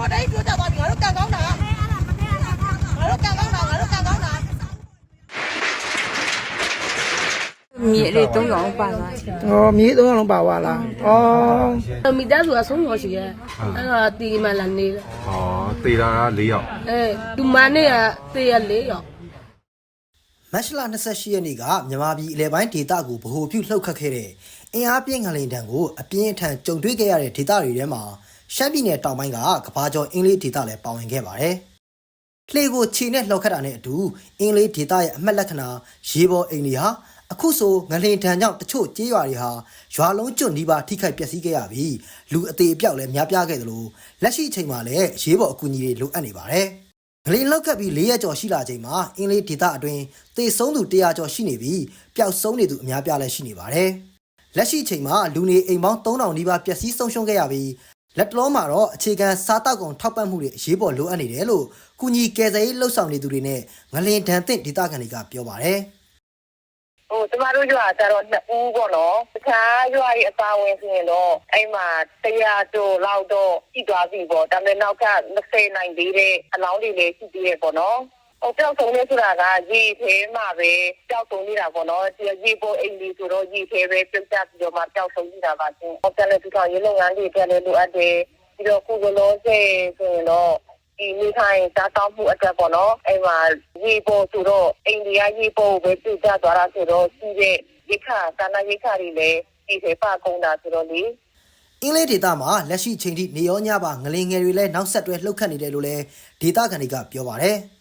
ခေါ်တိုင်းပြောကြသွားပြီငါတို့ကန်ကောင်းတာငါတို့ကန်ကောင်းတာငါတို့ကန်ကောင်းတာမြေလေး၃ရောင်ပါသွားတယ်။အော်မြေ၃ရောင်ပါသွားလား။အော်မိသားစုကဆုံးရောရှိရဲ့။အဲ့တော့တီမလာနေတယ်။အော်တေတာက၄ယောက်။အဲတူမနဲ့ကတေရ၄ယောက်။မတ်လ28ရက်နေ့ကမြန်မာပြည်အလဲပိုင်းဒေသကိုဗဟိုပြုလှုပ်ခတ်ခဲ့တဲ့အင်အားပြင်းငလင်တံကိုအပြင်းအထန်ကြုံတွေ့ခဲ့ရတဲ့ဒေသတွေထဲမှာ ရှမ်းပြည်နယ်တောင်ပိုင်းကကဘာကျော်အင်းလေးဒေသလည်းပါဝင်ခဲ့ပါတယ်။လှေကိုခြေနဲ့လှောက်ခတ်တာနဲ့အတူအင်းလေးဒေသရဲ့အမှတ်လက္ခဏာရေပေါ်အိမ်တွေဟာအခုဆိုငလင်တံကြောင့်တချို့ကျေးရွာတွေဟာရွာလုံးကျွတ်နီးပါးထိခိုက်ပျက်စီးခဲ့ရပြီးလူအသေးအပြောက်လည်းများပြားခဲ့သလိုလက်ရှိအချိန်မှာလည်းရေပေါ်အကူအညီတွေလိုအပ်နေပါတယ်။ဂလင်းလောက်ကပ်ပြီး၄ရက်ကျော်ရှိလာချိန်မှာအင်းလေးဒေသအတွင်းသေဆုံးသူ100ကျော်ရှိနေပြီးပျောက်ဆုံးနေသူအများပြားလည်းရှိနေပါတယ်။လက်ရှိချိန်မှာလူနေအိမ်ပေါင်း3000နီးပါးပျက်စီးဆုံးရှုံးခဲ့ရပြီး လက်တလုံးမှာတော့အခြေခံစားတောက်ကုန်ထောက်ပံ့မှုတွေအရေးပေါ်လိုအပ်နေတယ်လို့ကုညီကယ်ဆယ်ရေးလှုပ်ဆောင်နေသူတွေနဲ့ငလင်ဒန်သင့်ဒေသခံတွေကပြောပါတယ်။ဟိုကျမတို့ရွာကျတော့နှစ်ဦးပေါ့နော်တခြားရွာတွေအပါဝင်ဆိုရင်တော့အဲ့မှာတရားကျော်လောက်တော့ရှိသွားပြီပေါ့ဒါပေမဲ့နောက်က20နိုင်သေးတဲ့အလောင်းတွေလည်းရှိသေးတယ်ပေါ့နော် ဟိုကြောက်ဆုံးနေဆိုတာကရေသေးမှာပဲကြောက်ဆုံးနေတာပေါ့နော်ဒီရေပေါ်အိမ်လေးဆိုတော့ရေသေးပဲပြတ်ပြတ်ပြီးတော့မှကြောက်ဆုံးနေတာပါချင်းဟောတယ်လည်းဒီကောင်ရေလုပ်ငန်းတွေတက်လည်းလိုအပ်တယ်ပြီးတော့ကုကလောစေဆိုရင်တော့ဒီမိခိုင်စားတောက်မှုအတွက်ပေါ့နော်အဲ့မှာရေပေါ်ဆိုတော့အိန္ဒိယရေပေါ်ကိုပဲပြကြသွားတာဆိုတော့စီးတဲ့ရိခါသာနာရိခါတွေလည်းဒီခေပကုန်းတာဆိုတော့လေအင်းလေးဒေသမှာလက်ရှိချိန်ထိနေရောညပါငလင်ငယ်တွေလည်းနောက်ဆက်တွဲလှုပ်ခတ်နေတယ်လို့လည်းဒေသခံတွေကပြောပါတယ်။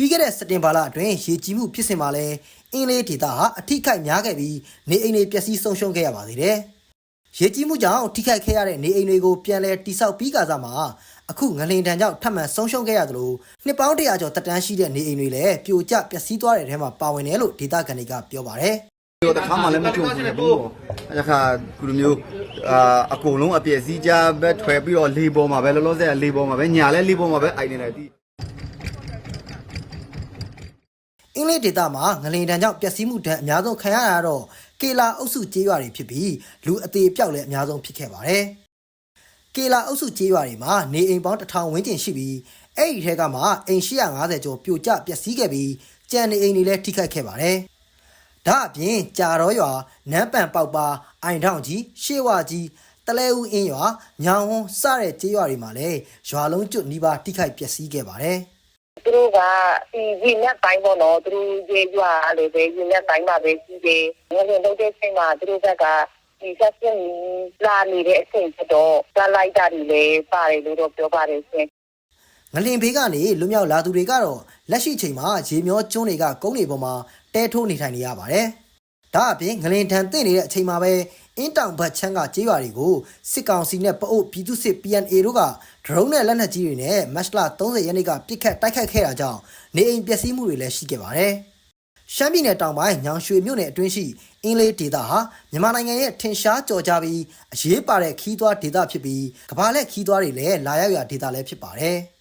ပြီးခဲ့တဲ့စက်တင်ဘာလအတွင်းရေကြီးမှုဖြစ်စဉ်မှာလည်းအင်းလေးဒေသဟာအထိခိုက်များခဲ့ပြီးနေအိမ်တွေပျက်စီးဆုံးရှုံးခဲ့ရပါသေးတယ်။ရေကြီးမှုကြောင့်ထိခိုက်ခဲ့ရတဲ့နေအိမ်တွေကိုပြန်လည်တိစောက်ပြီးကစားမှာအခုငလင်တန်ကြောင့်ထပ်မံဆုံးရှုံးခဲ့ရသလိုနှစ်ပေါင်းတရာကျော်တက်တန်းရှိတဲ့နေအိမ်တွေလည်းပြိုကျပျက်စီးသွားတဲ့ထဲမှာပါဝင်တယ်လို့ဒေသခံတွေကပြောပါတယ်။တော့တခါမှလည်းမကြုံဘူးလေဘူးအဲ့ဒါခါကုလိုမျိုးအာအကုန်လုံးအပြည့်စည်းကြဘက်ထွယ်ပြီးတော့လေပေါ်မှာပဲလောလောဆယ်လေပေါ်မှာပဲညာလဲလေပေါ်မှာပဲအိုင်နေတယ်ဒီ အင်းလေးဒေတာမှာငလင်တန်းကြောင့်ပျက်စီးမှုဒဏ်အများဆုံးခံရတာကတော့ကေလာအုပ်စုကျေးရွာတွေဖြစ်ပြီးလူအသေးအပြောက်လည်းအများဆုံးဖြစ်ခဲ့ပါတယ်။ကေလာအုပ်စုကျေးရွာတွေမှာနေအိမ်ပေါင်းတစ်ထောင်ဝန်းကျင်ရှိပြီးအဲ့ဒီထဲကမှအိမ်850ကျော်ပြိုကျပျက်စီးခဲ့ပြီးကြံနေအိမ်တွေလည်းထိခိုက်ခဲ့ပါတယ်။ဒါအပြင်ကြာတော်ရွာနန်းပန်ပေါက်ပါအိုင်ထောင်ကြီးရှေးဝကြီးတလဲဦးအင်းရွာညောင်ဝန်းစတဲ့ကျေးရွာတွေမှာလည်းရွာလုံးကျွတ်နီးပါးထိခိုက်ပျက်စီးခဲ့ပါတယ်။သူ တို့ကဒီရေနဲ့ပိုင်းပေါ့နော်သူတို့ရေရွာလည်းပဲရေနဲ့ပိုင်းမှာပဲရှိတယ်ငွေလုံးတဲ့ချိန်မှာသူတို့ကဒီဆက်စင်လာနေတဲ့အချိန်ကျတော့ဇာလိုက်တာတွေလည်းပါတယ်လို့တော့ပြောပါတယ်ရှင်ငလင်ဘေးကနေလွတ်မြောက်လာသူတွေကတော့လက်ရှိချိန်မှာရေမျောကျွန်းတွေကကုန်းတွေပေါ်မှာတဲထိုးနေထိုင်နေရပါတယ်။ ဒါအပြင်ငလင်ထန်တင့်နေတဲ့အချိန်မှာပဲအင်းတောင်ဘတ်ချမ်းကကျေးရွာတွေကိုစစ်ကောင်စီနဲ့ပအုပ်ပြည်သူစစ် PNA တို့ကဒရုန်းနဲ့လက်နက်ကြီးတွေနဲ့မတ်လ30ရက်နေ့ကပစ်ခတ်တိုက်ခတ်ခဲ့တာကြောင့်နေအိမ်ပျက်စီးမှုတွေလည်းရှိခဲ့ပါတယ်။ရှမ်းပြည်နယ်တောင်ပိုင်းညောင်ရွှေမြို့နယ်အတွင်းရှိအင်းလေးဒေသဟာမြန်မာနိုင်ငံရဲ့ထင်ရှားကြော်ကြားပြီးအရေးပါတဲ့ခီးသွွားဒေသဖြစ်ပြီးကမ္ဘာလက်ခီးသွွားတွေလည်းလာရောက်ရာဒေသလည်းဖြစ်ပါတယ်။